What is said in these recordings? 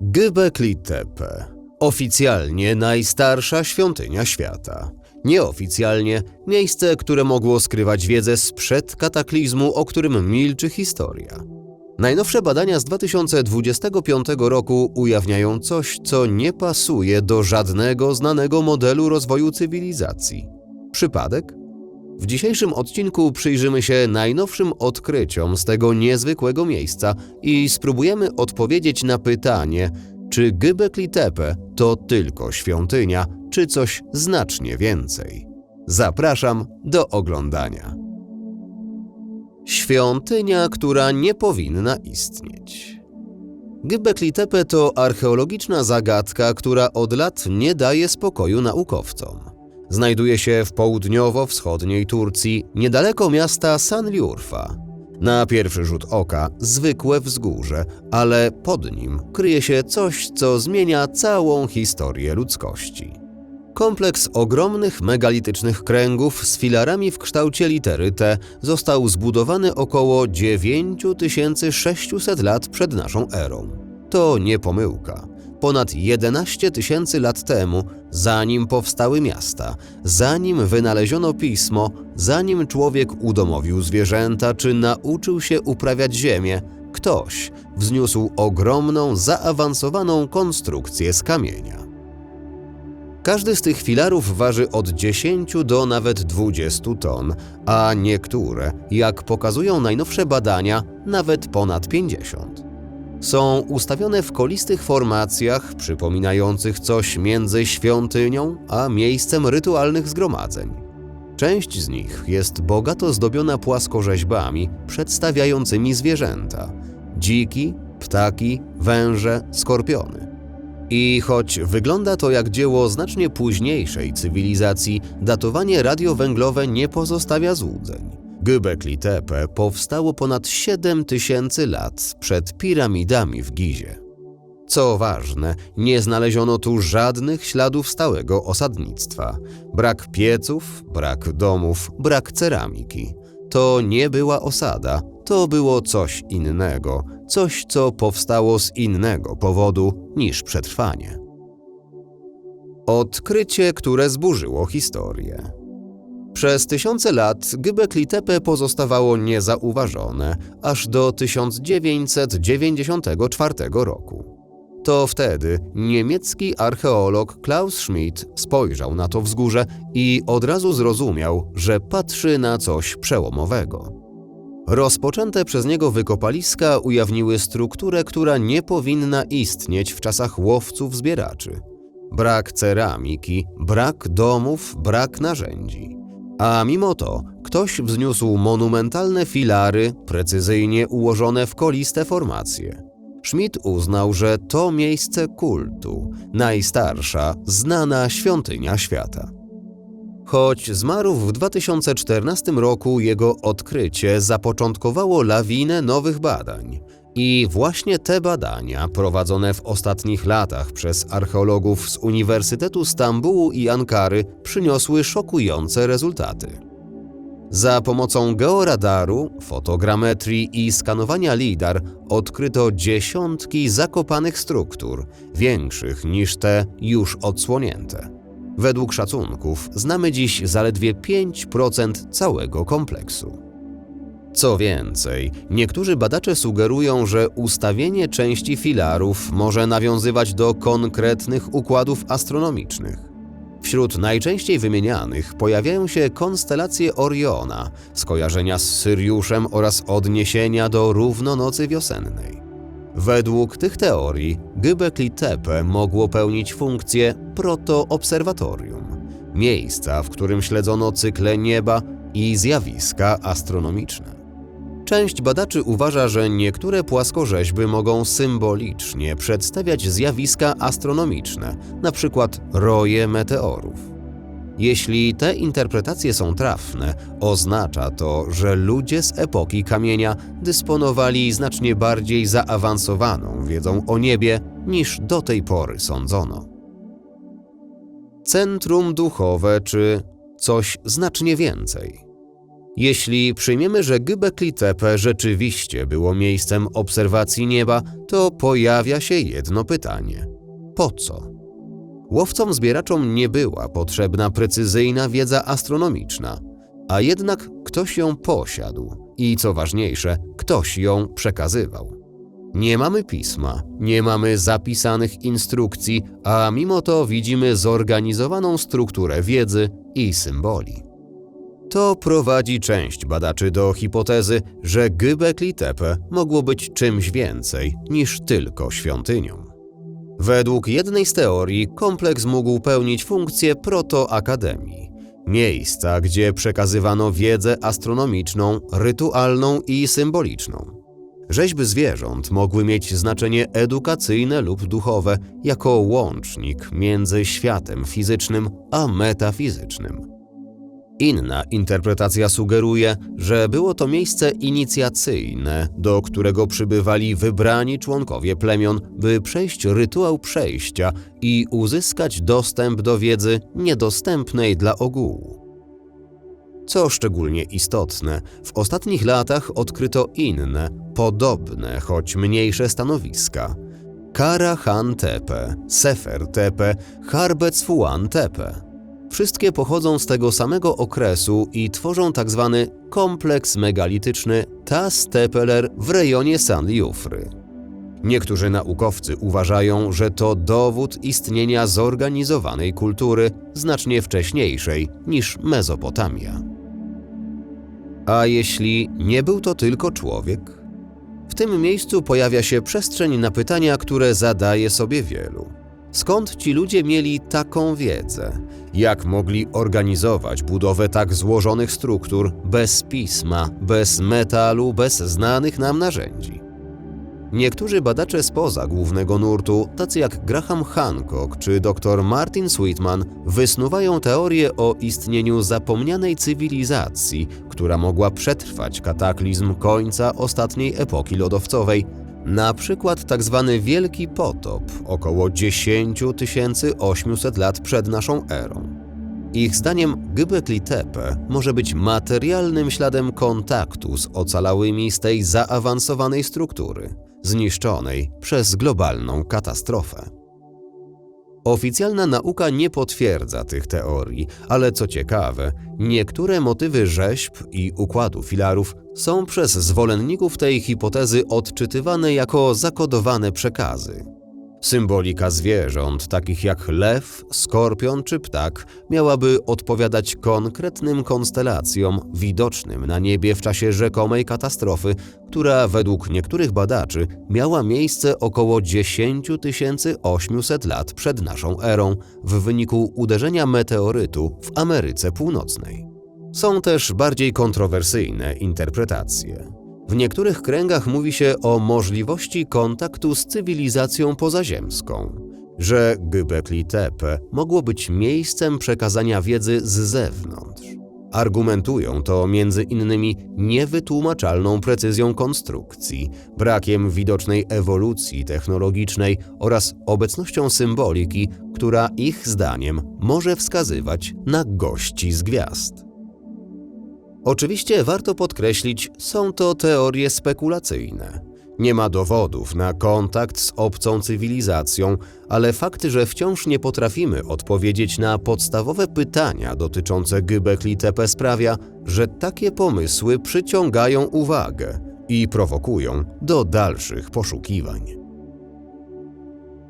Göbekli Tepe. Oficjalnie najstarsza świątynia świata. Nieoficjalnie miejsce, które mogło skrywać wiedzę sprzed kataklizmu, o którym milczy historia. Najnowsze badania z 2025 roku ujawniają coś, co nie pasuje do żadnego znanego modelu rozwoju cywilizacji. Przypadek? W dzisiejszym odcinku przyjrzymy się najnowszym odkryciom z tego niezwykłego miejsca i spróbujemy odpowiedzieć na pytanie, czy Göbekli Tepe to tylko świątynia, czy coś znacznie więcej. Zapraszam do oglądania. Świątynia, która nie powinna istnieć. Göbekli Tepe to archeologiczna zagadka, która od lat nie daje spokoju naukowcom. Znajduje się w południowo-wschodniej Turcji, niedaleko miasta Sanliurfa. Na pierwszy rzut oka zwykłe wzgórze, ale pod nim kryje się coś, co zmienia całą historię ludzkości. Kompleks ogromnych megalitycznych kręgów z filarami w kształcie litery T został zbudowany około 9600 lat przed naszą erą. To nie pomyłka. Ponad 11 tysięcy lat temu, zanim powstały miasta, zanim wynaleziono pismo, zanim człowiek udomowił zwierzęta czy nauczył się uprawiać ziemię, ktoś wzniósł ogromną, zaawansowaną konstrukcję z kamienia. Każdy z tych filarów waży od 10 do nawet 20 ton, a niektóre, jak pokazują najnowsze badania, nawet ponad 50. Są ustawione w kolistych formacjach przypominających coś między świątynią a miejscem rytualnych zgromadzeń. Część z nich jest bogato zdobiona płaskorzeźbami przedstawiającymi zwierzęta: dziki, ptaki, węże, skorpiony. I choć wygląda to jak dzieło znacznie późniejszej cywilizacji, datowanie radiowęglowe nie pozostawia złudzeń. Göbekli Tepe powstało ponad 7 tysięcy lat przed piramidami w Gizie. Co ważne, nie znaleziono tu żadnych śladów stałego osadnictwa. Brak pieców, brak domów, brak ceramiki. To nie była osada, to było coś innego, coś, co powstało z innego powodu niż przetrwanie. Odkrycie, które zburzyło historię. Przez tysiące lat Göbekli Tepe pozostawało niezauważone, aż do 1994 roku. To wtedy niemiecki archeolog Klaus Schmidt spojrzał na to wzgórze i od razu zrozumiał, że patrzy na coś przełomowego. Rozpoczęte przez niego wykopaliska ujawniły strukturę, która nie powinna istnieć w czasach łowców-zbieraczy. Brak ceramiki, brak domów, brak narzędzi. A mimo to ktoś wzniósł monumentalne filary, precyzyjnie ułożone w koliste formacje. Schmidt uznał, że to miejsce kultu, najstarsza, znana świątynia świata. Choć zmarł w 2014 roku, jego odkrycie zapoczątkowało lawinę nowych badań. I właśnie te badania, prowadzone w ostatnich latach przez archeologów z Uniwersytetu Stambułu i Ankary, przyniosły szokujące rezultaty. Za pomocą georadaru, fotogrametrii i skanowania LIDAR odkryto dziesiątki zakopanych struktur, większych niż te już odsłonięte. Według szacunków znamy dziś zaledwie 5% całego kompleksu. Co więcej, niektórzy badacze sugerują, że ustawienie części filarów może nawiązywać do konkretnych układów astronomicznych. Wśród najczęściej wymienianych pojawiają się konstelacje Oriona, skojarzenia z Syriuszem oraz odniesienia do równonocy wiosennej. Według tych teorii Göbekli Tepe mogło pełnić funkcję protoobserwatorium, miejsca, w którym śledzono cykle nieba i zjawiska astronomiczne. Część badaczy uważa, że niektóre płaskorzeźby mogą symbolicznie przedstawiać zjawiska astronomiczne, np. roje meteorów. Jeśli te interpretacje są trafne, oznacza to, że ludzie z epoki kamienia dysponowali znacznie bardziej zaawansowaną wiedzą o niebie niż do tej pory sądzono. Centrum duchowe czy coś znacznie więcej. Jeśli przyjmiemy, że Göbekli Tepe rzeczywiście było miejscem obserwacji nieba, to pojawia się jedno pytanie. Po co? Łowcom zbieraczom nie była potrzebna precyzyjna wiedza astronomiczna, a jednak ktoś ją posiadł i co ważniejsze, ktoś ją przekazywał. Nie mamy pisma, nie mamy zapisanych instrukcji, a mimo to widzimy zorganizowaną strukturę wiedzy i symboli. To prowadzi część badaczy do hipotezy, że Göbekli Tepe mogło być czymś więcej niż tylko świątynią. Według jednej z teorii kompleks mógł pełnić funkcję protoakademii, miejsca, gdzie przekazywano wiedzę astronomiczną, rytualną i symboliczną. Rzeźby zwierząt mogły mieć znaczenie edukacyjne lub duchowe jako łącznik między światem fizycznym a metafizycznym. Inna interpretacja sugeruje, że było to miejsce inicjacyjne, do którego przybywali wybrani członkowie plemion, by przejść rytuał przejścia i uzyskać dostęp do wiedzy niedostępnej dla ogółu. Co szczególnie istotne, w ostatnich latach odkryto inne, podobne, choć mniejsze stanowiska. Kara Han Tepe, Sefer Tepe, Harbec Fuan Tepe. Wszystkie pochodzą z tego samego okresu i tworzą tzw. kompleks megalityczny Tas Tepeler w rejonie San Jufry. Niektórzy naukowcy uważają, że to dowód istnienia zorganizowanej kultury znacznie wcześniejszej niż Mezopotamia. A jeśli nie był to tylko człowiek? W tym miejscu pojawia się przestrzeń na pytania, które zadaje sobie wielu. Skąd ci ludzie mieli taką wiedzę? Jak mogli organizować budowę tak złożonych struktur bez pisma, bez metalu, bez znanych nam narzędzi? Niektórzy badacze spoza głównego nurtu, tacy jak Graham Hancock czy dr Martin Sweetman, wysnuwają teorię o istnieniu zapomnianej cywilizacji, która mogła przetrwać kataklizm końca ostatniej epoki lodowcowej, na przykład tzw. Wielki Potop około 10 800 lat przed naszą erą. Ich zdaniem Göbekli Tepe może być materialnym śladem kontaktu z ocalałymi z tej zaawansowanej struktury, zniszczonej przez globalną katastrofę. Oficjalna nauka nie potwierdza tych teorii, ale co ciekawe, niektóre motywy rzeźb i układu filarów są przez zwolenników tej hipotezy odczytywane jako zakodowane przekazy. Symbolika zwierząt, takich jak lew, skorpion czy ptak, miałaby odpowiadać konkretnym konstelacjom widocznym na niebie w czasie rzekomej katastrofy, która według niektórych badaczy miała miejsce około 10 800 lat przed naszą erą w wyniku uderzenia meteorytu w Ameryce Północnej. Są też bardziej kontrowersyjne interpretacje. W niektórych kręgach mówi się o możliwości kontaktu z cywilizacją pozaziemską, że Göbekli Tepe mogło być miejscem przekazania wiedzy z zewnątrz. Argumentują to między innymi niewytłumaczalną precyzją konstrukcji, brakiem widocznej ewolucji technologicznej oraz obecnością symboliki, która ich zdaniem może wskazywać na gości z gwiazd. Oczywiście warto podkreślić, są to teorie spekulacyjne. Nie ma dowodów na kontakt z obcą cywilizacją, ale fakt, że wciąż nie potrafimy odpowiedzieć na podstawowe pytania dotyczące Göbekli Tepe sprawia, że takie pomysły przyciągają uwagę i prowokują do dalszych poszukiwań.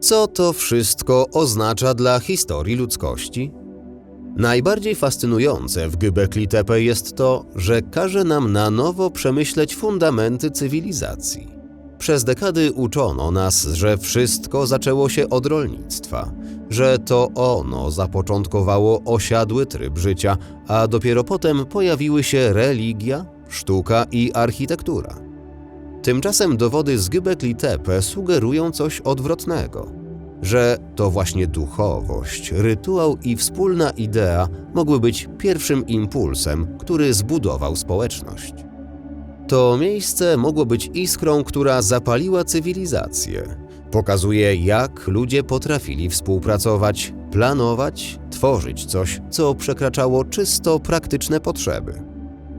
Co to wszystko oznacza dla historii ludzkości? Najbardziej fascynujące w Göbekli Tepe jest to, że każe nam na nowo przemyśleć fundamenty cywilizacji. Przez dekady uczono nas, że wszystko zaczęło się od rolnictwa, że to ono zapoczątkowało osiadły tryb życia, a dopiero potem pojawiły się religia, sztuka i architektura. Tymczasem dowody z Göbekli Tepe sugerują coś odwrotnego – że to właśnie duchowość, rytuał i wspólna idea mogły być pierwszym impulsem, który zbudował społeczność. To miejsce mogło być iskrą, która zapaliła cywilizację. Pokazuje, jak ludzie potrafili współpracować, planować, tworzyć coś, co przekraczało czysto praktyczne potrzeby.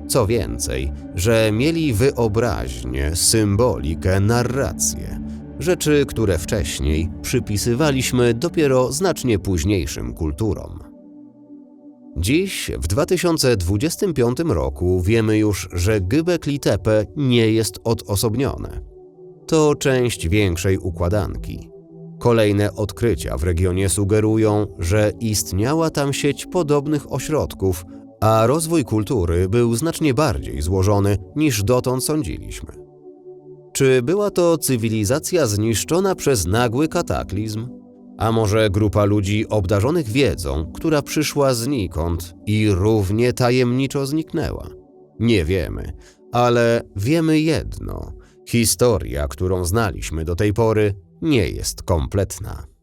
Co więcej, że mieli wyobraźnię, symbolikę, narrację. Rzeczy, które wcześniej przypisywaliśmy dopiero znacznie późniejszym kulturom. Dziś, w 2025 roku, wiemy już, że Göbekli Tepe nie jest odosobnione. To część większej układanki. Kolejne odkrycia w regionie sugerują, że istniała tam sieć podobnych ośrodków, a rozwój kultury był znacznie bardziej złożony niż dotąd sądziliśmy. Czy była to cywilizacja zniszczona przez nagły kataklizm? A może grupa ludzi obdarzonych wiedzą, która przyszła znikąd i równie tajemniczo zniknęła? Nie wiemy, ale wiemy jedno: historia, którą znaliśmy do tej pory, nie jest kompletna.